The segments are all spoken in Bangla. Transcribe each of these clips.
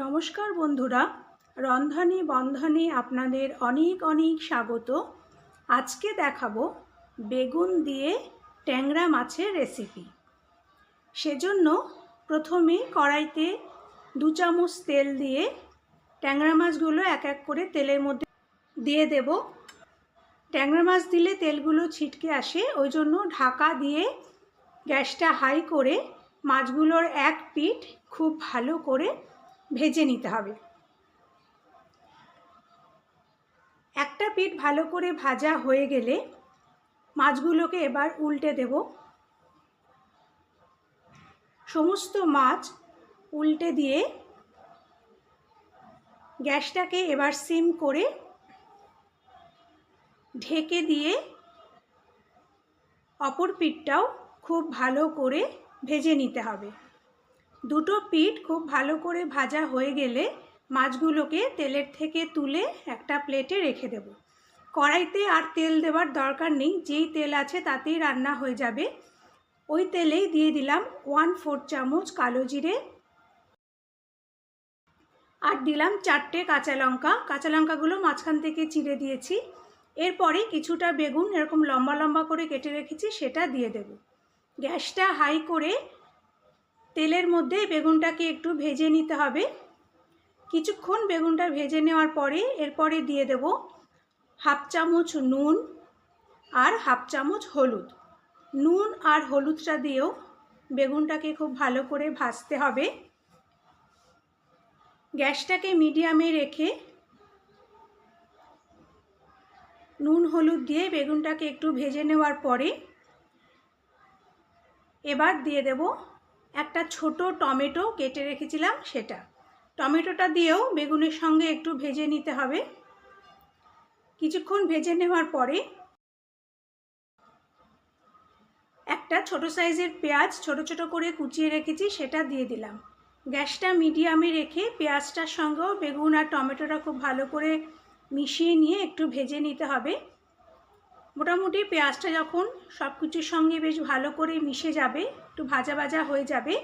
নমস্কার বন্ধুরা, রন্ধনে বন্ধনে আপনাদের অনেক অনেক স্বাগত। আজকে দেখাবো বেগুন দিয়ে ট্যাংরা মাছের রেসিপি সেজন্য প্রথমে কড়াইতে দু চামচ তেল দিয়ে ট্যাংরা মাছগুলো এক এক করে তেলের মধ্যে দিয়ে দেব। ট্যাংরা মাছ দিলে তেলগুলো ছিটকে আসে, ওই জন্য ঢাকা দিয়ে গ্যাসটা হাই করে মাছগুলোর এক পিঠ খুব ভালো করে ভেজে নিতে হবে। একটা পিঠ ভালো করে ভাজা হয়ে গেলে মাছগুলোকে এবার উল্টে দেব। সমস্ত মাছ উল্টে দিয়ে গ্যাসটাকে এবার সিম করে ঢেকে দিয়ে অপর পিঠটাও খুব ভালো করে ভেজে নিতে হবে। দুটো পিঠ খুব ভালো করে ভাজা হয়ে গেলে মাছগুলোকে তেলের থেকে তুলে একটা প্লেটে রেখে দেব। কড়াইতে আর তেল দেওয়ার দরকার নেই, যেই তেল আছে তাতেই রান্না হয়ে যাবে। ওই তেলেই দিয়ে দিলাম ওয়ান ফোর চামচ কালো জিরে। আর দিলাম চারটে কাঁচা লঙ্কা। কাঁচা লঙ্কাগুলো মাঝখান থেকে চিড়ে দিয়েছি। এরপরে কিছুটা বেগুন, এরকম লম্বা লম্বা করে কেটে রেখেছি, সেটা দিয়ে দেব। গ্যাসটা হাই করে তেলের মধ্যে বেগুনটাকে একটু ভেজে নিতে হবে। কিছুক্ষণ বেগুনটা ভেজে নেওয়ার পরে এরপরে দিয়ে দেব হাফ চামচ নুন আর হাফ চামচ হলুদ। নুন আর হলুদটা দিয়েও বেগুনটাকে খুব ভালো করে ভাজতে হবে। গ্যাসটাকে মিডিয়ামে রেখে নুন হলুদ দিয়ে বেগুনটাকে একটু ভেজে নেওয়ার পরে এবার দিয়ে দেব একটা ছোট টমেটো কেটে রেখেছিলাম সেটা। টমেটোটা দিয়েও বেগুনের সঙ্গে একটু ভেজে নিতে হবে। কিছুক্ষণ ভেজে নেওয়ার পরে একটা ছোট সাইজের পেঁয়াজ ছোট ছোট করে কুচিয়ে রেখেছি, সেটা দিয়ে দিলাম। গ্যাসটা মিডিয়ামে রেখে পেঁয়াজটার সঙ্গেও বেগুন আর টমেটোটা খুব ভালো করে মিশিয়ে নিয়ে একটু ভেজে নিতে হবে। মোটামুটি পেঁয়াজটা যখন সব কিছুর সঙ্গে বেশ ভালো করে মিশে যাবে, একটু ভাজা ভাজা হয়ে যাবে,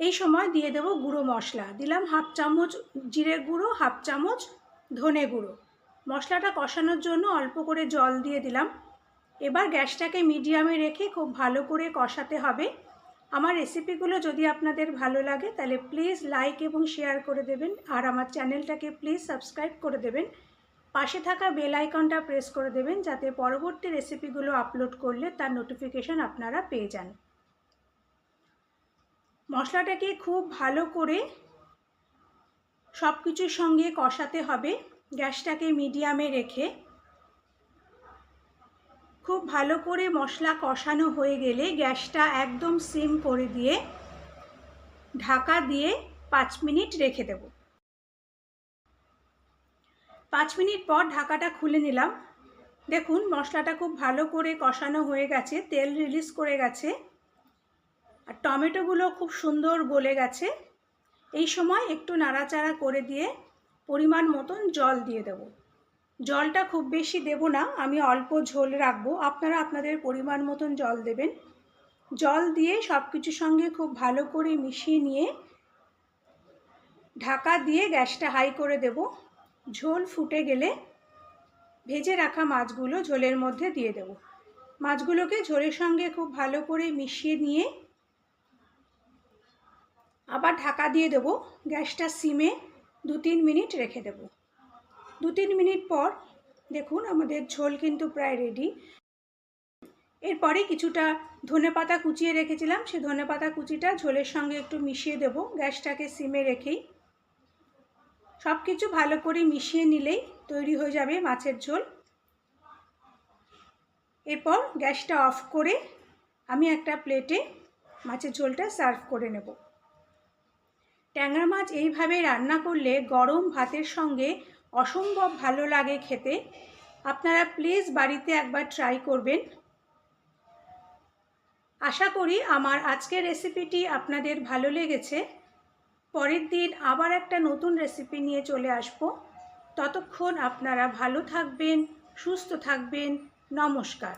এই সময় দিয়ে দেবো গুঁড়ো মশলা। দিলাম হাফ চামচ জিরে গুঁড়ো, হাফ চামচ ধনে গুঁড়ো। মশলাটা কষানোর জন্য অল্প করে জল দিয়ে দিলাম। এবার গ্যাসটাকে মিডিয়ামে রেখে খুব ভালো করে কষাতে হবে। আমার রেসিপিগুলো যদি আপনাদের ভালো লাগে, তাহলে প্লিজ লাইক এবং শেয়ার করে দেবেন। আর আমার চ্যানেলটাকে প্লিজ সাবস্ক্রাইব করে দেবেন। পাশে থাকা বেল আইকনটা প্রেস করে দেবেন যাতে পরবর্তী রেসিপিগুলো আপলোড করলে তার নোটিফিকেশান আপনারা পেয়ে যান। মশলাটাকে খুব ভালো করে সব কিছুর সঙ্গে কষাতে হবে। গ্যাসটাকে মিডিয়ামে রেখে খুব ভালো করে মশলা কষানো হয়ে গেলে গ্যাসটা একদম সিম করে দিয়ে ঢাকা দিয়ে পাঁচ মিনিট রেখে দেব। পাঁচ মিনিট পর ঢাকাটা খুলে নিলাম। দেখুন, মশলাটা খুব ভালো করে কষানো হয়ে গেছে, তেল রিলিজ করে গেছে। আর টমেটোগুলো খুব সুন্দর গলে গেছে। এই সময় একটু নাড়াচাড়া করে দিয়ে পরিমাণ মতন জল দিয়ে দেব। জলটা খুব বেশি দেব না, আমি অল্প ঝোল রাখব। আপনারা আপনাদের পরিমাণ মতন জল দেবেন। জল দিয়ে সব কিছুর সঙ্গে খুব ভালো করে মিশিয়ে নিয়ে ঢাকা দিয়ে গ্যাসটা হাই করে দেব। ঝোল ফুটে গেলে ভেজে রাখা মাছগুলো ঝোলের মধ্যে দিয়ে দেব। মাছগুলোকে ঝোলের সঙ্গে খুব ভালো করে মিশিয়ে নিয়ে আবার ঢাকা দিয়ে দেবো। গ্যাসটা সিমে দু তিন মিনিট রেখে দেব। দু তিন মিনিট পর দেখুন আমাদের ঝোল কিন্তু প্রায় রেডি। এরপরে কিছুটা ধনে পাতা কুচিয়ে রেখেছিলাম। সে ধনে পাতা কুচিটা ঝোলের সঙ্গে একটু মিশিয়ে দেব। গ্যাসটাকে সিমে রেখেই সব কিছু ভালো করে মিশিয়ে নিলেই তৈরি হয়ে যাবে মাছের ঝোল। এরপর গ্যাসটা অফ করে আমি একটা প্লেটে মাছের ঝোলটা সার্ভ করে নেব। ট্যাংরা মাছ এইভাবে রান্না করলে গরম ভাতের সঙ্গে অসম্ভব ভালো লাগে খেতে। আপনারা প্লিজ বাড়িতে একবার ট্রাই করবেন। আশা করি আমার আজকের রেসিপিটি আপনাদের ভালো লেগেছে। পরের দিন আবার একটা নতুন রেসিপি নিয়ে চলে আসব। ততক্ষণ আপনারা ভালো থাকবেন, সুস্থ থাকবেন। নমস্কার।